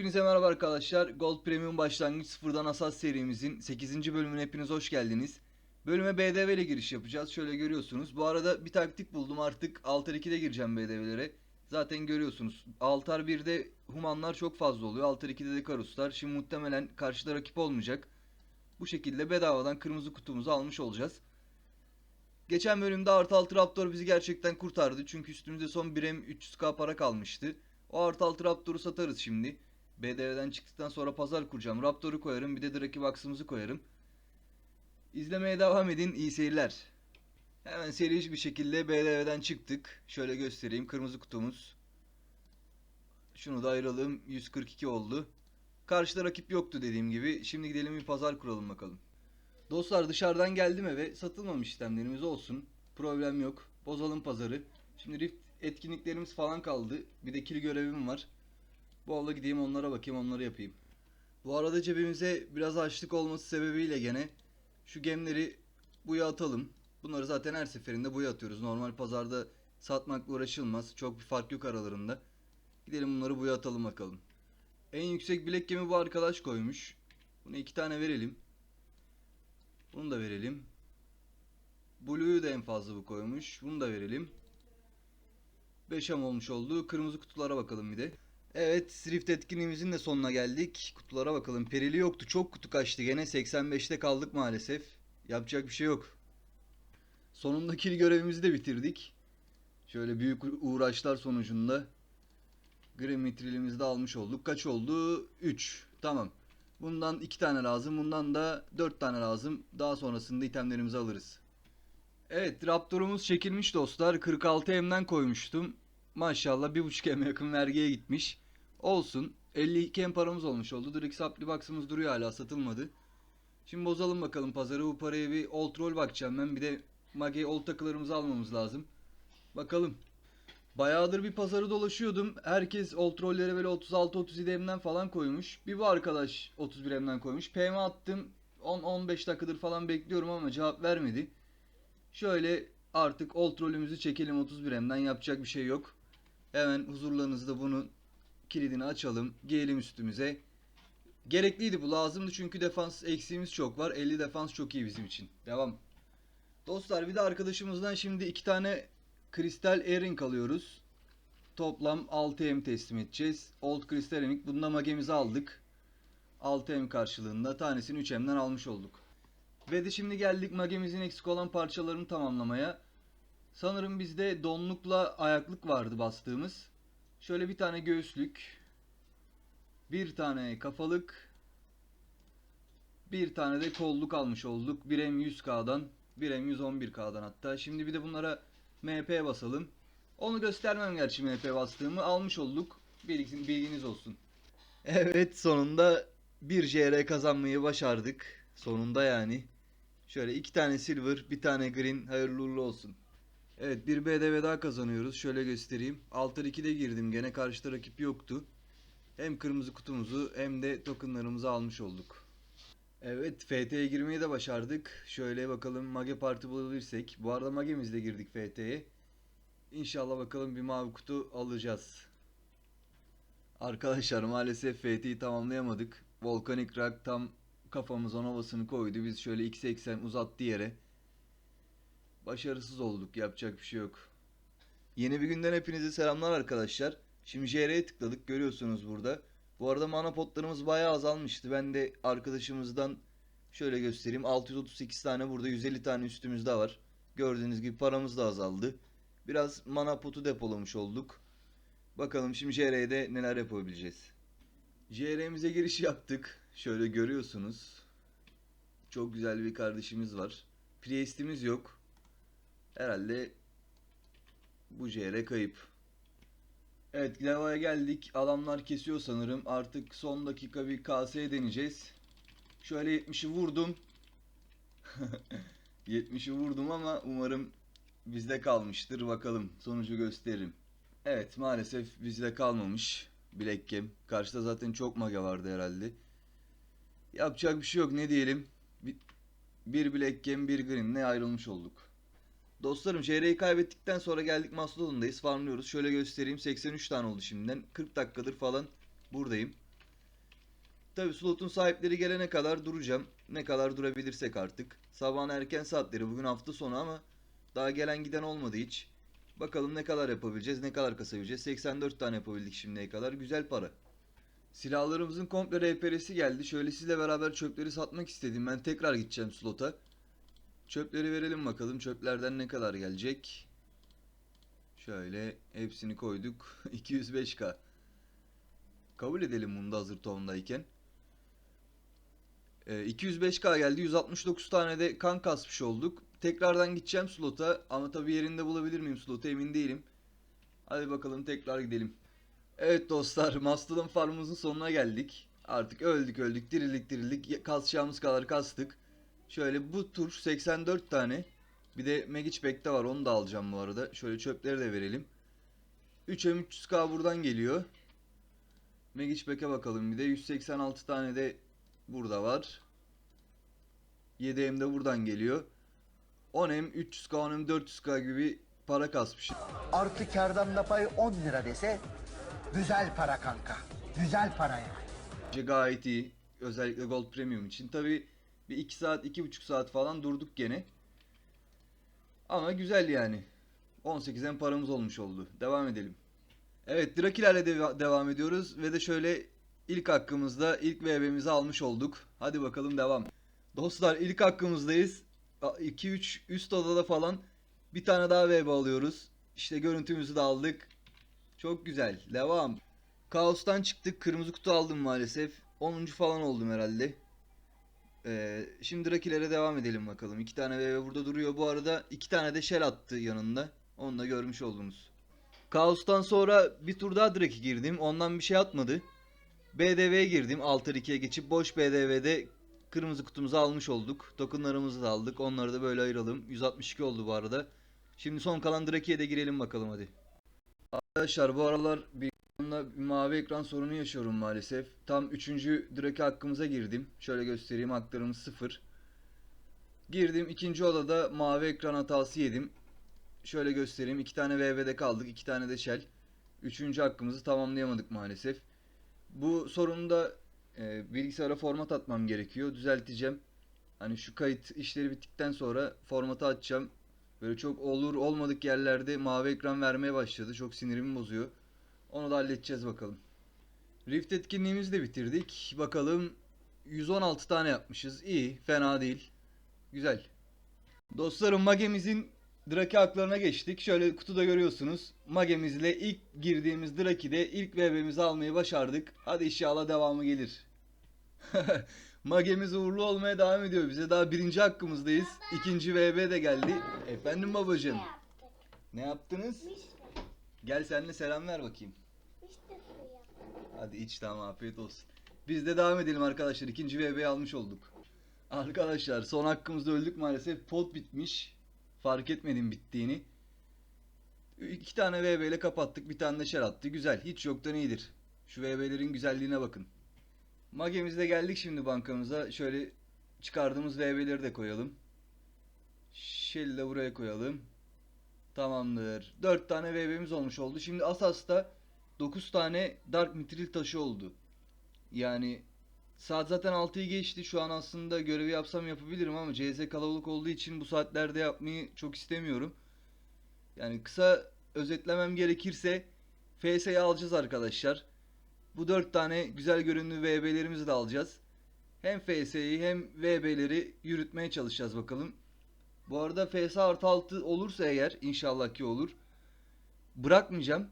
Hepinize merhaba arkadaşlar. Gold Premium Başlangıç Sıfırdan Asas serimizin 8. bölümüne hepiniz hoş geldiniz. Bölüme BDV ile giriş yapacağız. Şöyle görüyorsunuz. Bu arada bir taktik buldum. Artık Altar 2'de gireceğim BDV'lere. Zaten görüyorsunuz. Altar 1'de Humanlar çok fazla oluyor. Altar 2'de de Karuslar. Şimdi muhtemelen karşıda rakip olmayacak. Bu şekilde bedavadan kırmızı kutumuzu almış olacağız. Geçen bölümde artı 6 Raptor bizi gerçekten kurtardı. Çünkü üstümüzde son 1M 300k para kalmıştı. O artı 6 Raptor'u satarız şimdi. BDV'den çıktıktan sonra pazar kuracağım. Raptor'u koyarım. Bir de Draki Box'ımızı koyarım. İzlemeye devam edin. İyi seyirler. Hemen seri bir şekilde BDV'den çıktık. Şöyle göstereyim. Kırmızı kutumuz. Şunu da ayıralım. 142 oldu. Karşıda rakip yoktu dediğim gibi. Şimdi gidelim bir pazar kuralım bakalım. Dostlar dışarıdan geldim eve. Satılmamış işlemlerimiz olsun. Problem yok. Bozalım pazarı. Şimdi Rift etkinliklerimiz falan kaldı. Bir de kili görevim var. Arada gideyim onlara bakayım onları yapayım. Bu arada cebimize biraz açlık olması sebebiyle gene şu gemleri buya atalım. Bunları zaten her seferinde buya atıyoruz. Normal pazarda satmakla uğraşılmaz. Çok bir fark yok aralarında. Gidelim bunları buya atalım bakalım. En yüksek bilek gemi bu arkadaş koymuş. Bunu iki tane verelim. Bunu da verelim. Blue'yu da en fazla bu koymuş. Bunu da verelim. 5 am olmuş oldu. Kırmızı kutulara bakalım bir de. Evet, Rift etkinliğimizin de sonuna geldik. Kutulara bakalım. Perili yoktu. Çok kutu kaçtı. Gene 85'te kaldık maalesef. Yapacak bir şey yok. Sonunda kill görevimizi de bitirdik. Şöyle büyük uğraşlar sonucunda Grim Mitril'imizi de almış olduk. Kaç oldu? 3. Tamam. Bundan 2 tane lazım. Bundan da 4 tane lazım. Daha sonrasında itemlerimizi alırız. Evet Raptor'umuz çekilmiş dostlar. 46M'den koymuştum. Maşallah 1.5 M yakın vergiye gitmiş. Olsun. 52 M paramız olmuş oldu. Drix Supply Box'ımız duruyor hala satılmadı. Şimdi bozalım bakalım pazarı. Bu paraya bir Old Roll bakacağım ben. Bir de Mage Old takılarımızı almamız lazım. Bakalım. Bayağıdır bir pazarı dolaşıyordum. Herkes Old Roll'lere böyle 36-37 M'den falan koymuş. Bir bu arkadaş 31 M'den koymuş. PM attım. 10-15 dakikadır falan bekliyorum ama cevap vermedi. Şöyle artık Old Roll'ümüzü çekelim 31 M'den yapacak bir şey yok. Hemen huzurlarınızda bunu kilidini açalım. Giyelim üstümüze. Gerekliydi bu lazımdı çünkü defans eksiğimiz çok var. 50 defans çok iyi bizim için. Devam. Dostlar bir de arkadaşımızdan şimdi iki tane kristal earring alıyoruz. Toplam 6M teslim edeceğiz. Old Crystal Earring. Bunda magemizi aldık. 6M karşılığında tanesini 3M'den almış olduk. Ve de şimdi geldik magemizin eksik olan parçalarını tamamlamaya. Sanırım bizde donlukla ayaklık vardı bastığımız. Şöyle bir tane göğüslük. Bir tane kafalık. Bir tane de kolluk almış olduk. 1M 100K'dan. 1M 111K'dan hatta. Şimdi bir de bunlara MP basalım. Onu göstermem gerçi MP bastığımı. Almış olduk. Bilginiz, olsun. Evet sonunda bir JR kazanmayı başardık. Sonunda yani. Şöyle iki tane silver, bir tane green hayırlı uğurlu olsun. Evet bir BDV daha kazanıyoruz. Şöyle göstereyim. Altar 2'de girdim. Gene karşıda rakip yoktu. Hem kırmızı kutumuzu hem de tokenlarımızı almış olduk. Evet FT'ye girmeyi de başardık. Şöyle bakalım Mage Parti bulabilirsek. Bu arada Mage'mizle girdik FT'ye. İnşallah bakalım bir mavi kutu alacağız. Arkadaşlar maalesef FT'yi tamamlayamadık. Volkanik Rock tam kafamızın havasını koydu. Biz şöyle x80 uzattı yere. Başarısız olduk. Yapacak bir şey yok. Yeni bir günden hepinize selamlar arkadaşlar. Şimdi JR'ye tıkladık. Görüyorsunuz burada. Bu arada mana potlarımız bayağı azalmıştı. Ben de arkadaşımızdan şöyle göstereyim. 638 tane burada 150 tane üstümüzde var. Gördüğünüz gibi paramız da azaldı. Biraz mana potu depolamış olduk. Bakalım şimdi JR'de neler yapabileceğiz. JR'mize giriş yaptık. Şöyle görüyorsunuz. Çok güzel bir kardeşimiz var. Priest'imiz yok. Herhalde bu JR kayıp. Evet Leva'ya geldik. Adamlar kesiyor sanırım. Artık son dakika bir KS deneyeceğiz. Şöyle 70'i vurdum. 70'i vurdum ama umarım bizde kalmıştır. Bakalım sonucu gösteririm. Evet maalesef bizde kalmamış. Black Gem. Karşıda zaten çok mage vardı herhalde. Yapacak bir şey yok ne diyelim. Bir, Black Gem bir Green'le ayrılmış olduk. Dostlarım JR'yi kaybettikten sonra geldik Mastodon'dayız. Farmlıyoruz. Şöyle göstereyim. 83 tane oldu şimdiden. 40 dakikadır falan buradayım. Tabi slotun sahipleri gelene kadar duracağım. Ne kadar durabilirsek artık. Sabahın erken saatleri bugün hafta sonu ama daha gelen giden olmadı hiç. Bakalım ne kadar yapabileceğiz, ne kadar kasabileceğiz. 84 tane yapabildik şimdiye kadar. Güzel para. Silahlarımızın komple RPR'si geldi. Şöyle sizle beraber çöpleri satmak istedim. Ben tekrar gideceğim slota. Çöpleri verelim bakalım. Çöplerden ne kadar gelecek? Şöyle hepsini koyduk. 205k. Kabul edelim bunu da hazır tohumdayken. Ee, 205k geldi. 169 tane de kan kasmış olduk. Tekrardan gideceğim slota. Ama tabii yerinde bulabilir miyim slotu emin değilim. Hadi bakalım tekrar gidelim. Evet dostlar Mastodon farmımızın sonuna geldik. Artık öldük öldük dirildik dirildik. Kasacağımız kadar kastık. Şöyle bu tur 84 tane. Bir de Magic Pack'te var onu da alacağım bu arada. Şöyle çöpleri de verelim. 3M 300k buradan geliyor. Magic Pack'e bakalım bir de 186 tane de burada var. 7M de buradan geliyor. 10M 300k 10M 400k gibi para kasmışım. Artı kardan da pay 10 lira dese güzel para kanka. Güzel para yani. Gayet iyi. Özellikle Gold Premium için. Tabi bir 2 saat, 2,5 saat falan durduk gene. Ama güzel yani. 18'en paramız olmuş oldu. Devam edelim. Evet, Drakilerle de- devam ediyoruz. Ve de şöyle ilk hakkımızda ilk VB'mizi almış olduk. Hadi bakalım devam. Dostlar ilk hakkımızdayız. 2-3 üst odada falan bir tane daha VB alıyoruz. İşte görüntümüzü de aldık. Çok güzel. Devam. Kaos'tan çıktık. Kırmızı kutu aldım maalesef. 10. falan oldum herhalde. Ee, şimdi Rakilere devam edelim bakalım. İki tane VV burada duruyor. Bu arada iki tane de Shell attı yanında. Onu da görmüş oldunuz. Kaos'tan sonra bir tur daha Draki girdim. Ondan bir şey atmadı. BDV'ye girdim. Alter 2'ye geçip boş BDV'de kırmızı kutumuzu almış olduk. Tokenlarımızı da aldık. Onları da böyle ayıralım. 162 oldu bu arada. Şimdi son kalan Draki'ye de girelim bakalım hadi. Arkadaşlar bu aralar bir Ekranla bir mavi ekran sorunu yaşıyorum maalesef. Tam 3. Drake hakkımıza girdim. Şöyle göstereyim haklarımız 0. Girdim ikinci odada mavi ekran hatası yedim. Şöyle göstereyim. 2 tane VV'de kaldık. 2 tane de Shell. Üçüncü hakkımızı tamamlayamadık maalesef. Bu sorunu da e, bilgisayara format atmam gerekiyor. Düzelteceğim. Hani şu kayıt işleri bittikten sonra formatı açacağım. Böyle çok olur olmadık yerlerde mavi ekran vermeye başladı. Çok sinirimi bozuyor. Onu da halledeceğiz bakalım. Rift etkinliğimizi de bitirdik. Bakalım 116 tane yapmışız. İyi, fena değil. Güzel. Dostlarım Mage'mizin Draki haklarına geçtik. Şöyle kutuda görüyorsunuz. Mage'mizle ilk girdiğimiz Draki'de ilk VB'mizi almayı başardık. Hadi inşallah devamı gelir. Mage'miz uğurlu olmaya devam ediyor. Bize daha birinci hakkımızdayız. İkinci VB de geldi. Efendim babacığım. Ne yaptınız? Gel seninle selam ver bakayım. Hadi iç tamam afiyet olsun. Biz de devam edelim arkadaşlar. İkinci VB'yi almış olduk. Arkadaşlar son hakkımızda öldük maalesef. Pot bitmiş. Fark etmedim bittiğini. İki tane VB ile kapattık. Bir tane de şer attı. Güzel. Hiç yoktan iyidir. Şu VB'lerin güzelliğine bakın. Magemizde geldik şimdi bankamıza. Şöyle çıkardığımız VB'leri de koyalım. Shell'i de buraya koyalım. Tamamdır. 4 tane VB'miz olmuş oldu. Şimdi Asas'ta 9 tane Dark Mithril taşı oldu. Yani saat zaten 6'yı geçti. Şu an aslında görevi yapsam yapabilirim ama CZ kalabalık olduğu için bu saatlerde yapmayı çok istemiyorum. Yani kısa özetlemem gerekirse FS'yi alacağız arkadaşlar. Bu 4 tane güzel görünümlü VB'lerimizi de alacağız. Hem FS'yi hem VB'leri yürütmeye çalışacağız bakalım. Bu arada FS artı 6 olursa eğer inşallah ki olur. Bırakmayacağım.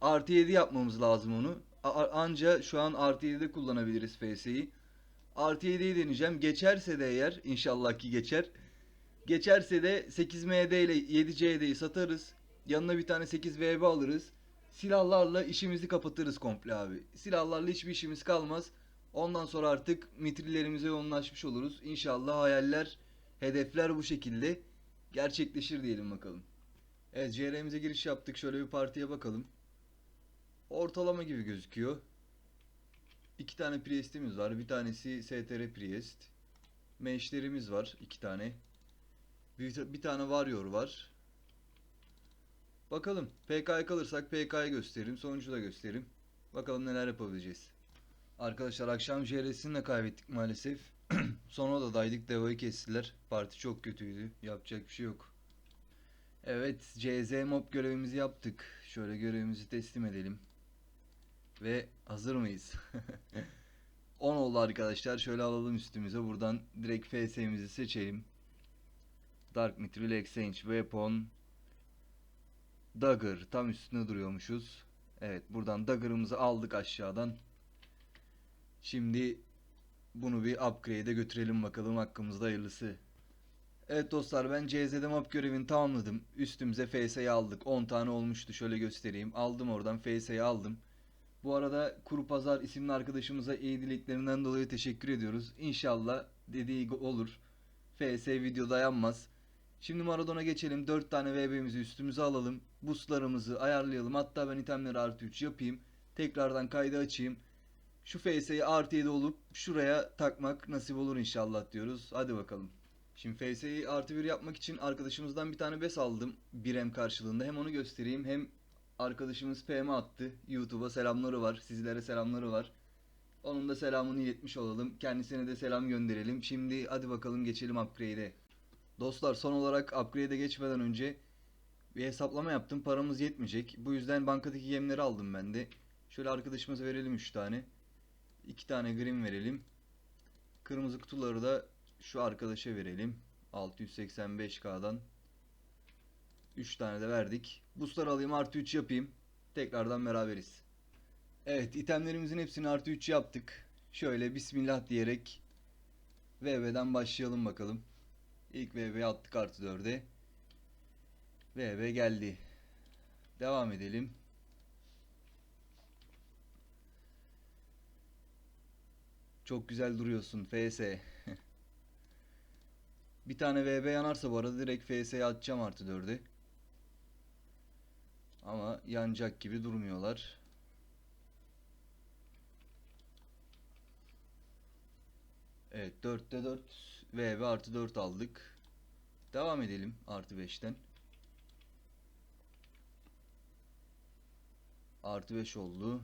Artı 7 yapmamız lazım onu. Anca şu an artı 7'de kullanabiliriz FS'yi. Artı 7'yi deneyeceğim. Geçerse de eğer inşallah ki geçer. Geçerse de 8MD ile 7CD'yi satarız. Yanına bir tane 8VB alırız. Silahlarla işimizi kapatırız komple abi. Silahlarla hiçbir işimiz kalmaz. Ondan sonra artık mitrillerimize yoğunlaşmış oluruz. İnşallah hayaller, hedefler bu şekilde gerçekleşir diyelim bakalım. Evet CR'mize giriş yaptık. Şöyle bir partiye bakalım. Ortalama gibi gözüküyor. İki tane Priest'imiz var. Bir tanesi STR Priest. Meşlerimiz var. iki tane. Bir, bir tane Warrior var. Bakalım. PK'ya kalırsak PK'yı gösteririm. Sonucu da gösteririm. Bakalım neler yapabileceğiz. Arkadaşlar akşam JR'sini de kaybettik maalesef. Son odadaydık. Devo'yu kestiler. Parti çok kötüydü. Yapacak bir şey yok. Evet, CZ mob görevimizi yaptık. Şöyle görevimizi teslim edelim. Ve hazır mıyız? 10 oldu arkadaşlar. Şöyle alalım üstümüze. Buradan direkt FS'mizi seçelim. Dark Mithril Exchange Weapon Dagger tam üstüne duruyormuşuz. Evet buradan Dagger'ımızı aldık aşağıdan. Şimdi bunu bir upgrade'e götürelim bakalım hakkımızda hayırlısı. Evet dostlar ben CZ'de map görevini tamamladım. Üstümüze FS'yi aldık. 10 tane olmuştu şöyle göstereyim. Aldım oradan FS'yi aldım. Bu arada Kuru Pazar isimli arkadaşımıza iyi dileklerinden dolayı teşekkür ediyoruz. İnşallah dediği olur. FS video dayanmaz. Şimdi Maradona geçelim. 4 tane VB'mizi üstümüze alalım. Boostlarımızı ayarlayalım. Hatta ben itemleri artı 3 yapayım. Tekrardan kaydı açayım. Şu FS'yi artı 7 olup şuraya takmak nasip olur inşallah diyoruz. Hadi bakalım. Şimdi FS'yi artı 1 yapmak için arkadaşımızdan bir tane bes aldım. 1M karşılığında. Hem onu göstereyim hem arkadaşımız PM attı. YouTube'a selamları var. Sizlere selamları var. Onun da selamını iletmiş olalım. Kendisine de selam gönderelim. Şimdi hadi bakalım geçelim upgrade'e. Dostlar son olarak upgrade'e geçmeden önce bir hesaplama yaptım. Paramız yetmeyecek. Bu yüzden bankadaki yemleri aldım ben de. Şöyle arkadaşımıza verelim 3 tane. 2 tane green verelim. Kırmızı kutuları da şu arkadaşa verelim. 685k'dan. 3 tane de verdik. Boostlar alayım artı 3 yapayım. Tekrardan beraberiz. Evet itemlerimizin hepsini artı 3 yaptık. Şöyle bismillah diyerek VV'den başlayalım bakalım. İlk VV attık artı 4'e. VV geldi. Devam edelim. Çok güzel duruyorsun FS. Bir tane VB yanarsa bu arada direkt FS'ye atacağım artı 4'e. Ama yanacak gibi durmuyorlar. Evet 4'te 4 VB artı 4 aldık. Devam edelim artı 5'ten. Artı 5 oldu.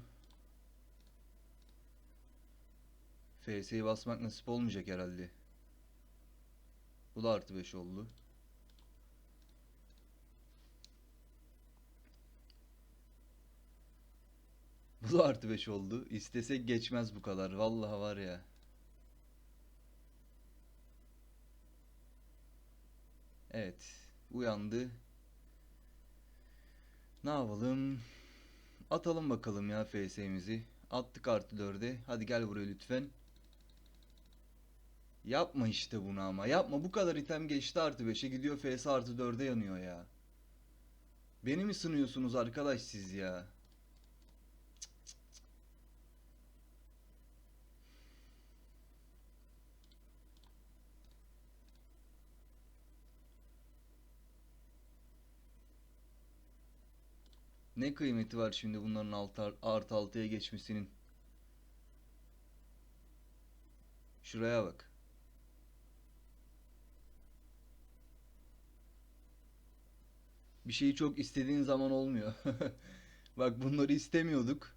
FS'yi basmak nasip olmayacak herhalde. Bu da artı 5 oldu. Bu da artı 5 oldu. İstesek geçmez bu kadar. Vallahi var ya. Evet. Uyandı. Ne yapalım? Atalım bakalım ya FS'mizi. Attık artı 4'e. Hadi gel buraya lütfen. Yapma işte bunu ama. Yapma. Bu kadar item geçti artı 5'e gidiyor FS artı 4'e yanıyor ya. Beni mi sınıyorsunuz arkadaş siz ya? Ne kıymeti var şimdi bunların alt, artı 6'ya geçmesinin? Şuraya bak. Bir şeyi çok istediğin zaman olmuyor. Bak bunları istemiyorduk.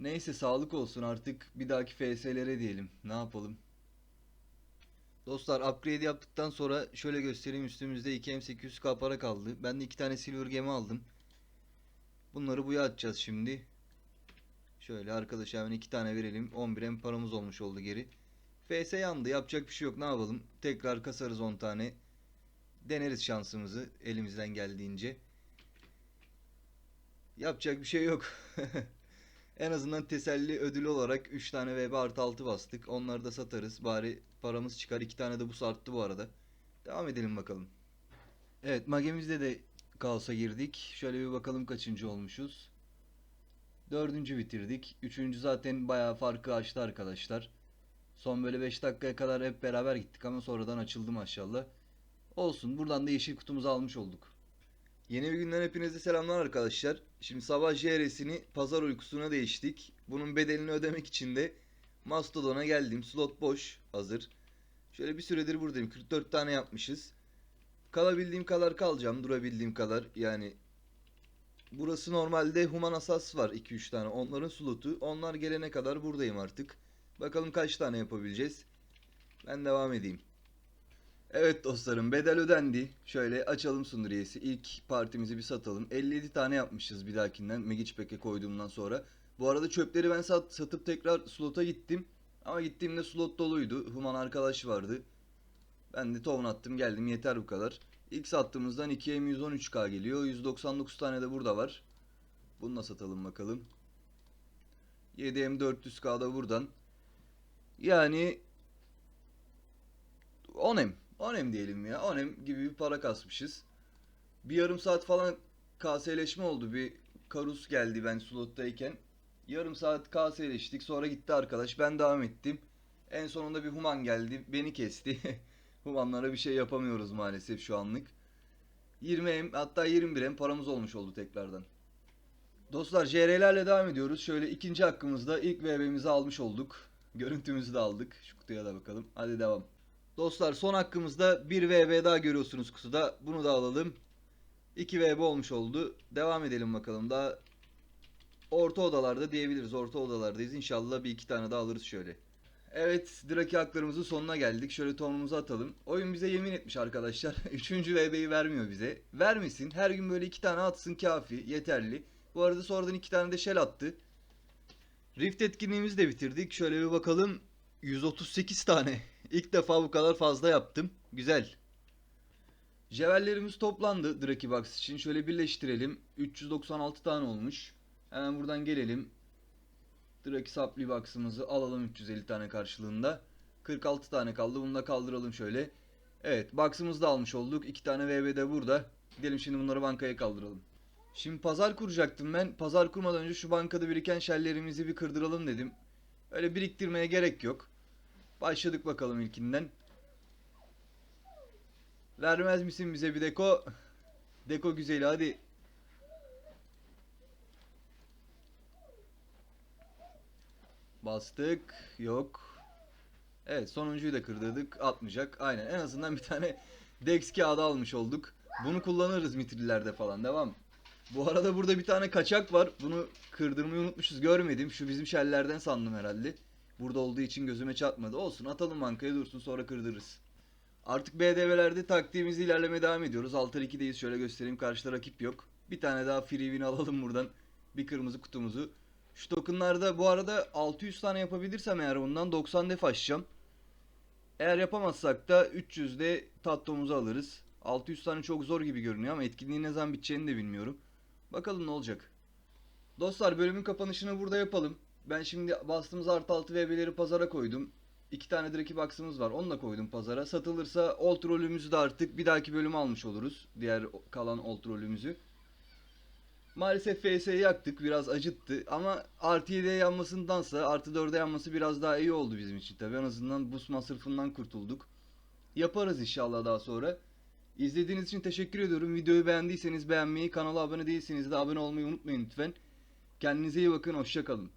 Neyse sağlık olsun artık bir dahaki FS'lere diyelim. Ne yapalım? Dostlar upgrade yaptıktan sonra şöyle göstereyim üstümüzde 2M800K para kaldı. Ben de iki tane silver gemi aldım. Bunları buya atacağız şimdi. Şöyle arkadaşa hemen iki tane verelim. 11M paramız olmuş oldu geri. FS yandı yapacak bir şey yok ne yapalım. Tekrar kasarız 10 tane. Deneriz şansımızı elimizden geldiğince. Yapacak bir şey yok. en azından teselli ödülü olarak 3 tane VB artı 6 bastık. Onları da satarız. Bari paramız çıkar. 2 tane de bu arttı bu arada. Devam edelim bakalım. Evet magemizde de kaosa girdik. Şöyle bir bakalım kaçıncı olmuşuz. Dördüncü bitirdik. Üçüncü zaten bayağı farkı açtı arkadaşlar. Son böyle 5 dakikaya kadar hep beraber gittik ama sonradan açıldı maşallah. Olsun buradan da yeşil kutumuzu almış olduk. Yeni bir günden hepinize selamlar arkadaşlar. Şimdi sabah JR'sini pazar uykusuna değiştik. Bunun bedelini ödemek için de Mastodon'a geldim. Slot boş hazır. Şöyle bir süredir buradayım. 44 tane yapmışız. Kalabildiğim kadar kalacağım. Durabildiğim kadar. Yani Burası normalde Human Asas var 2-3 tane. Onların slotu. Onlar gelene kadar buradayım artık. Bakalım kaç tane yapabileceğiz. Ben devam edeyim. Evet dostlarım bedel ödendi. Şöyle açalım sunduriyesi. İlk partimizi bir satalım. 57 tane yapmışız bir dahakinden. Magic Pack'e koyduğumdan sonra. Bu arada çöpleri ben sat, satıp tekrar slota gittim. Ama gittiğimde slot doluydu. Human arkadaş vardı. Ben de tohum attım geldim yeter bu kadar. İlk sattığımızdan 2'ye 113k geliyor. 199 tane de burada var. Bunu da satalım bakalım. 7M 400k da buradan. Yani 10M. 10M diyelim ya. 10M gibi bir para kasmışız. Bir yarım saat falan KS'leşme oldu. Bir Karus geldi ben slottayken. Yarım saat KS'leştik. Sonra gitti arkadaş. Ben devam ettim. En sonunda bir Human geldi. Beni kesti. Humanlara bir şey yapamıyoruz maalesef şu anlık. 20M hatta 21M paramız olmuş oldu tekrardan. Dostlar JR'lerle devam ediyoruz. Şöyle ikinci hakkımızda ilk VB'mizi almış olduk. Görüntümüzü de aldık. Şu kutuya da bakalım. Hadi devam. Dostlar son hakkımızda bir VB daha görüyorsunuz kutuda. Bunu da alalım. 2 VB olmuş oldu. Devam edelim bakalım. Daha orta odalarda diyebiliriz. Orta odalardayız. İnşallah bir iki tane daha alırız şöyle. Evet, Draki haklarımızın sonuna geldik. Şöyle tonumuzu atalım. Oyun bize yemin etmiş arkadaşlar. Üçüncü VB'yi vermiyor bize. Vermesin. Her gün böyle iki tane atsın kafi. Yeterli. Bu arada sonradan iki tane de shell attı. Rift etkinliğimizi de bitirdik. Şöyle bir bakalım. 138 tane. İlk defa bu kadar fazla yaptım. Güzel. Jevellerimiz toplandı Draki Box için. Şöyle birleştirelim. 396 tane olmuş. Hemen buradan gelelim. Draki Supply Box'ımızı alalım 350 tane karşılığında. 46 tane kaldı. Bunu da kaldıralım şöyle. Evet box'ımızı da almış olduk. 2 tane VB de burada. Gidelim şimdi bunları bankaya kaldıralım. Şimdi pazar kuracaktım ben. Pazar kurmadan önce şu bankada biriken şellerimizi bir kırdıralım dedim. Öyle biriktirmeye gerek yok. Başladık bakalım ilkinden. Vermez misin bize bir deko? Deko güzeli hadi. Bastık. Yok. Evet sonuncuyu da kırdırdık. Atmayacak. Aynen. En azından bir tane Dex kağıdı almış olduk. Bunu kullanırız mitrilerde falan. Devam. Bu arada burada bir tane kaçak var. Bunu kırdırmayı unutmuşuz. Görmedim. Şu bizim şellerden sandım herhalde. Burada olduğu için gözüme çarpmadı. Olsun atalım bankaya dursun sonra kırdırırız. Artık BDV'lerde taktiğimizi ilerlemeye devam ediyoruz. Altar 2'deyiz. Şöyle göstereyim. Karşıda rakip yok. Bir tane daha free win alalım buradan. Bir kırmızı kutumuzu. Şu tokenlarda bu arada 600 tane yapabilirsem eğer bundan 90 def açacağım. Eğer yapamazsak da 300'de tattomuzu alırız. 600 tane çok zor gibi görünüyor ama etkinliğin ne zaman biteceğini de bilmiyorum. Bakalım ne olacak. Dostlar bölümün kapanışını burada yapalım. Ben şimdi bastığımız artı 6 VB'leri pazara koydum. İki tane Draki Box'ımız var. Onu da koydum pazara. Satılırsa Old rolümüzü de artık bir dahaki bölüme almış oluruz. Diğer kalan Old rolümüzü. Maalesef FS'yi yaktık. Biraz acıttı. Ama artı 7'ye yanmasındansa artı 4'e yanması biraz daha iyi oldu bizim için tabii. En azından boost masrafından kurtulduk. Yaparız inşallah daha sonra. İzlediğiniz için teşekkür ediyorum. Videoyu beğendiyseniz beğenmeyi, kanala abone değilseniz de abone olmayı unutmayın lütfen. Kendinize iyi bakın. Hoşçakalın.